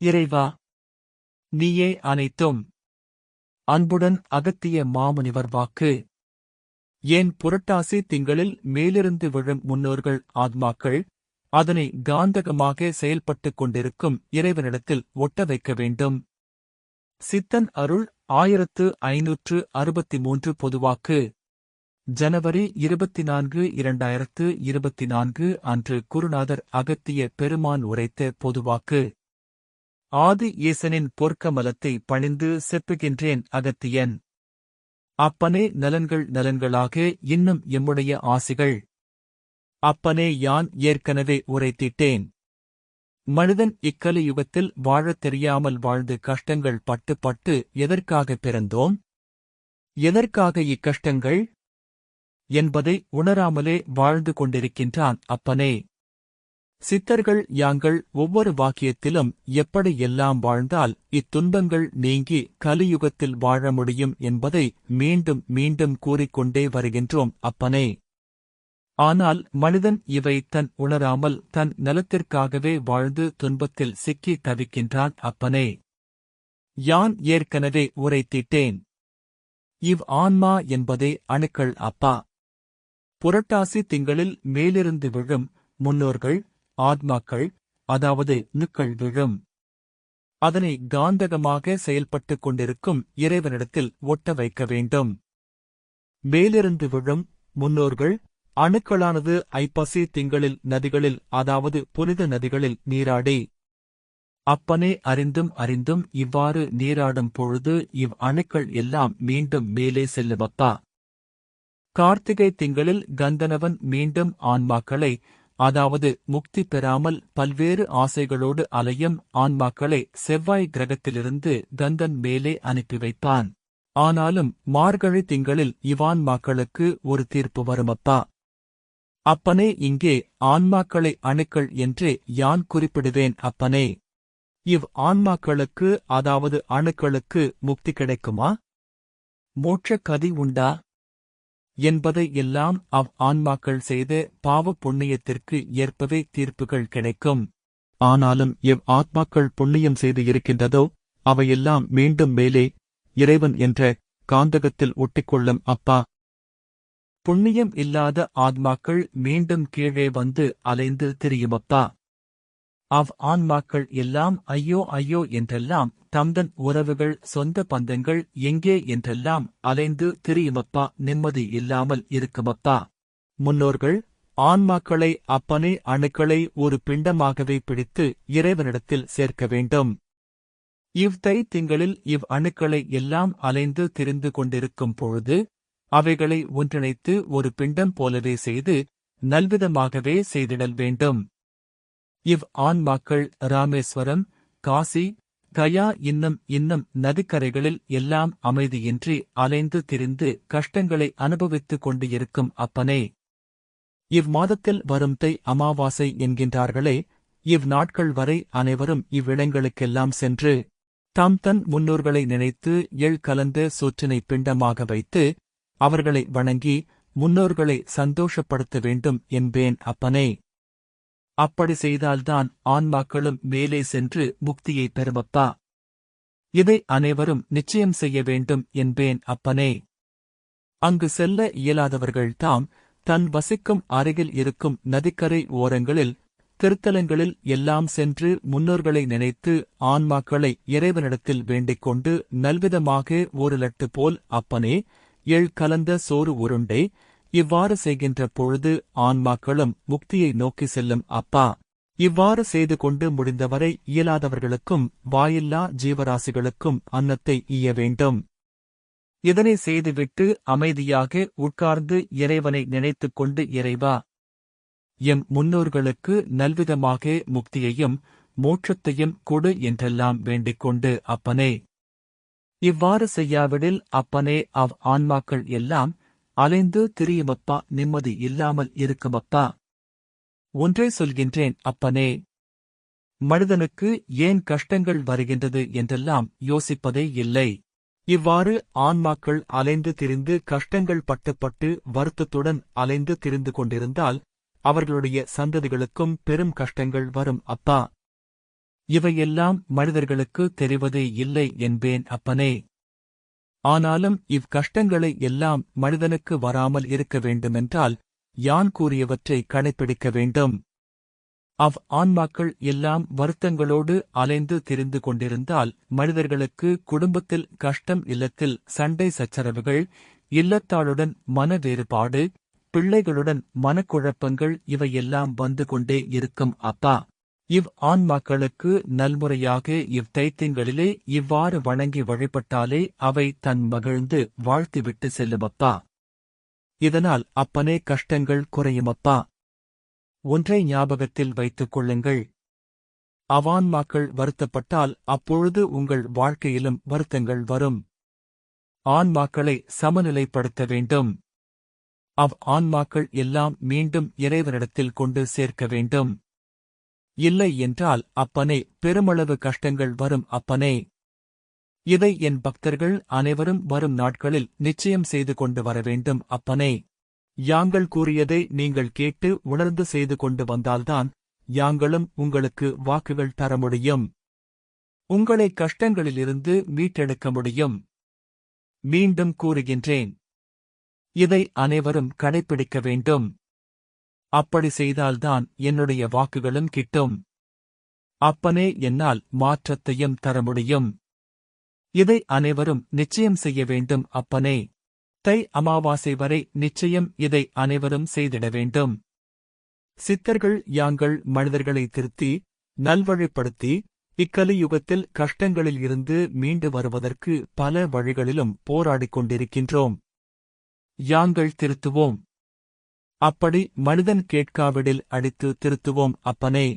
இறைவா நீயே அனைத்தும். அன்புடன் அகத்திய மாமுனிவர் வாக்கு. ஏன் புரட்டாசி திங்களில் மேலிருந்து விழும் முன்னோர்கள் ஆத்மாக்கள் அதனை காந்தகமாக செயல்பட்டுக் கொண்டிருக்கும் இறைவனிடத்தில் ஒட்ட வைக்க வேண்டும்? சித்தன் அருள் ஆயிரத்து ஐநூற்று அறுபத்தி மூன்று பொதுவாக்கு. ஜனவரி இருபத்தி நான்கு இரண்டாயிரத்து இருபத்தி நான்கு அன்று குருநாதர் அகத்திய பெருமான் உரைத்த பொதுவாக்கு. ஆதி ஈசனின் பொற்கமலத்தை பணிந்து செப்புகின்றேன் அகத்தியன். அப்பனே நலன்கள் நலன்களாக இன்னும் எம்முடைய ஆசிகள். அப்பனே யான் ஏற்கனவே உரைத்திட்டேன். மனிதன் இக்கலியுகத்தில் வாழத் தெரியாமல் வாழ்ந்து கஷ்டங்கள் பட்டு பட்டு எதற்காக பிறந்தோம்? எதற்காக இக்கஷ்டங்கள்? என்பதை உணராமலே வாழ்ந்து கொண்டிருக்கின்றான் அப்பனே. சித்தர்கள் யாங்கள் ஒவ்வொரு வாக்கியத்திலும் எப்படி எல்லாம் வாழ்ந்தால் இத்துன்பங்கள் நீங்கி கலியுகத்தில் வாழ முடியும் என்பதை மீண்டும் மீண்டும் கூறிக்கொண்டே வருகின்றோம் அப்பனே. ஆனால் மனிதன் இவை தன் உணராமல் தன் நலத்திற்காகவே வாழ்ந்து துன்பத்தில் சிக்கி தவிக்கின்றான் அப்பனே. யான் ஏற்கனவே உரைத்திட்டேன். இவ் ஆன்மா என்பதே அணுக்கள் அப்பா. புரட்டாசி திங்களில் மேலிருந்து விழும் முன்னோர்கள் ஆத்மாக்கள் அதாவது நுக்கள் விழும். அதனை காந்தகமாக செயல்பட்டுக் கொண்டிருக்கும் இறைவனிடத்தில் ஒட்ட வைக்க வேண்டும். மேலிருந்து விழும் முன்னோர்கள் அணுக்களானது ஐப்பசி திங்களில் நதிகளில் அதாவது புனித நதிகளில் நீராடி. அப்பனே அறிந்தும் அறிந்தும் இவ்வாறு நீராடும் பொழுது இவ் அணுக்கள் எல்லாம் மீண்டும் மேலே செல்லுமப்பா. கார்த்திகை திங்களில் கந்தனவன் மீண்டும் ஆன்மாக்களை அதாவது முக்தி பெறாமல் பல்வேறு ஆசைகளோடு அலையும் ஆன்மாக்களை செவ்வாய் கிரகத்திலிருந்து கந்தன் மேலே அனுப்பி வைப்பான். ஆனாலும் மார்கழி திங்களில் இவான்மாக்களுக்கு ஒரு தீர்ப்பு வருமப்பா? அப்பனே இங்கே ஆன்மாக்களை அணுக்கள் என்றே யான் குறிப்பிடுவேன் அப்பனே? இவ் ஆன்மாக்களுக்கு அதாவது அணுக்களுக்கு முக்தி கிடைக்குமா? மோட்ச கதி உண்டா? என்பதை எல்லாம் அவ் ஆன்மாக்கள் செய்த பாவப் புண்ணியத்திற்கு ஏற்பவே தீர்ப்புகள் கிடைக்கும். ஆனாலும் எவ் ஆத்மாக்கள் புண்ணியம் செய்து இருக்கின்றதோ அவையெல்லாம் மீண்டும் மேலே இறைவன் என்ற காந்தகத்தில் ஒட்டிக்கொள்ளும் அப்பா. புண்ணியம் இல்லாத ஆத்மாக்கள் மீண்டும் கீழே வந்து அலைந்து திரியுமப்பா அவ் ஆன்மாக்கள் எல்லாம் ஐயோ ஐயோ என்றெல்லாம் தம்தன் உறவுகள் சொந்த பந்தங்கள் எங்கே என்றெல்லாம் அலைந்து திரியுமப்பா நிம்மதி இல்லாமல் இருக்குமப்பா. முன்னோர்கள் ஆன்மாக்களை அப்பனே அணுக்களை ஒரு பிண்டமாகவே பிடித்து இறைவனிடத்தில் சேர்க்க வேண்டும். இவ் தை திங்களில் இவ் அணுக்களை எல்லாம் அலைந்து திரிந்து கொண்டிருக்கும் பொழுது அவைகளை ஒன்றிணைத்து ஒரு பிண்டம் போலவே செய்து நல்விதமாகவே செய்திடல் வேண்டும். இவ் ஆன்மாக்கள் ராமேஸ்வரம் காசி கயா இன்னும் இன்னும் நதிக்கரைகளில் எல்லாம் அமைதியின்றி அலைந்து திரிந்து கஷ்டங்களை அனுபவித்துக் கொண்டு இருக்கும் அப்பனே இவ்மாதத்தில் வரும் தை அமாவாசை என்கின்றார்களே இவ் நாட்கள் வரை அனைவரும் இவ்விடங்களுக்கெல்லாம் சென்று தாம் தன் முன்னோர்களை நினைத்து எள் கலந்த சொற்றினை பிண்டமாக வைத்து அவர்களை வணங்கி முன்னோர்களை சந்தோஷப்படுத்த வேண்டும் என்பேன் அப்பனே. அப்படி செய்தால்தான் ஆன்மாக்களும் மேலே சென்று முக்தியை பெறுமப்பா. இதை அனைவரும் நிச்சயம் செய்ய வேண்டும் என்பேன் அப்பனே. அங்கு செல்ல இயலாதவர்கள் தாம் தன் வசிக்கும் அருகில் இருக்கும் நதிக்கரை ஓரங்களில் திருத்தலங்களில் எல்லாம் சென்று முன்னோர்களை நினைத்து ஆன்மாக்களை இறைவனிடத்தில் வேண்டிக் கொண்டு நல்விதமாக ஒரு லட்டு போல் அப்பனே எள் கலந்த சோறு உருண்டை இவ்வாறு செய்கின்ற பொழுது ஆன்மாக்களும் முக்தியை நோக்கி செல்லும் அப்பா. இவ்வாறு செய்து கொண்டு முடிந்தவரை இயலாதவர்களுக்கும் வாயில்லா ஜீவராசிகளுக்கும் அன்னத்தை ஈய வேண்டும். இதனை செய்துவிட்டு அமைதியாக உட்கார்ந்து இறைவனை நினைத்துக் கொண்டு இறைவா. எம் முன்னோர்களுக்கு நல்விதமாக முக்தியையும் மோட்சத்தையும் கொடு என்றெல்லாம் வேண்டிக் கொண்டு அப்பனே. இவ்வாறு செய்யாவிடில் அப்பனே அவ் ஆன்மாக்கள் எல்லாம் அலைந்து திரியுமப்பா நிம்மதி இல்லாமல் இருக்குமப்பா. ஒன்றே சொல்கின்றேன் அப்பனே. மனிதனுக்கு ஏன் கஷ்டங்கள் வருகின்றது என்றெல்லாம் யோசிப்பதே இல்லை. இவ்வாறு ஆன்மாக்கள் அலைந்து திரிந்து கஷ்டங்கள் பட்டுப்பட்டு வருத்தத்துடன் அலைந்து திரிந்து கொண்டிருந்தால் அவர்களுடைய சந்ததிகளுக்கும் பெரும் கஷ்டங்கள் வரும் அப்பா. இவையெல்லாம் மனிதர்களுக்கு தெரிவதே இல்லை என்பேன் அப்பனே. ஆனாலும் இவ்கஷ்டங்களை எல்லாம் மனிதனுக்கு வராமல் இருக்க வேண்டுமென்றால் யான் கூறியவற்றை கடைப்பிடிக்க வேண்டும்? அவ் ஆன்மாக்கள் எல்லாம் வருத்தங்களோடு அலைந்து திரிந்து கொண்டிருந்தால் மனிதர்களுக்கு குடும்பத்தில் கஷ்டம் இல்லத்தில் சண்டை சச்சரவுகள் இல்லத்தாளுடன் மன வேறுபாடு பிள்ளைகளுடன் மனக்குழப்பங்கள் இவையெல்லாம் வந்து கொண்டே இருக்கும் அப்பா. இவ் ஆன்மாக்களுக்கு நல்முறையாக இவ் தைத்தியங்களிலே இவ்வாறு வணங்கி வழிபட்டாலே அவை தன் மகிழ்ந்து வாழ்த்திவிட்டு செல்லுமப்பா. இதனால் அப்பனே கஷ்டங்கள் குறையுமப்பா. ஒன்றை ஞாபகத்தில் வைத்துக் கொள்ளுங்கள். அவான்மாக்கள் வருத்தப்பட்டால் அப்பொழுது உங்கள் வாழ்க்கையிலும் வருத்தங்கள் வரும். ஆன்மாக்களை சமநிலைப்படுத்த வேண்டும். அவ் ஆன்மாக்கள் எல்லாம் மீண்டும் இறைவனிடத்தில் கொண்டு சேர்க்க வேண்டும். இல்லை என்றால் அப்பனே பெருமளவு கஷ்டங்கள் வரும் அப்பனே. இதை என் பக்தர்கள் அனைவரும் வரும் நாட்களில் நிச்சயம் செய்து கொண்டு வர வேண்டும் அப்பனே. யாங்கள் கூறியதை நீங்கள் கேட்டு உணர்ந்து செய்து கொண்டு வந்தால்தான் யாங்களும் உங்களுக்கு வாக்குகள் தர முடியும். உங்களை கஷ்டங்களிலிருந்து மீட்டெடுக்க முடியும். மீண்டும் கூறுகின்றேன். இதை அனைவரும் கடைப்பிடிக்க வேண்டும். அப்படி செய்தால்தான் என்னுடைய வாக்குகளும் கிட்டும். அப்பனே என்னால் மாற்றத்தையும் தர முடியும். இதை அனைவரும் நிச்சயம் செய்ய வேண்டும் அப்பனே. தை அமாவாசை வரை நிச்சயம் இதை அனைவரும் செய்திட வேண்டும். சித்தர்கள் யாங்கள் மனிதர்களை திருத்தி நல்வழிப்படுத்தி இக்கலியுகத்தில் கஷ்டங்களில் இருந்து மீண்டு வருவதற்கு பல வழிகளிலும் போராடிக் கொண்டிருக்கின்றோம். யாங்கள் திருத்துவோம். அப்படி மனிதன் கேட்காவிடில் அடித்து திருத்துவோம் அப்பனே.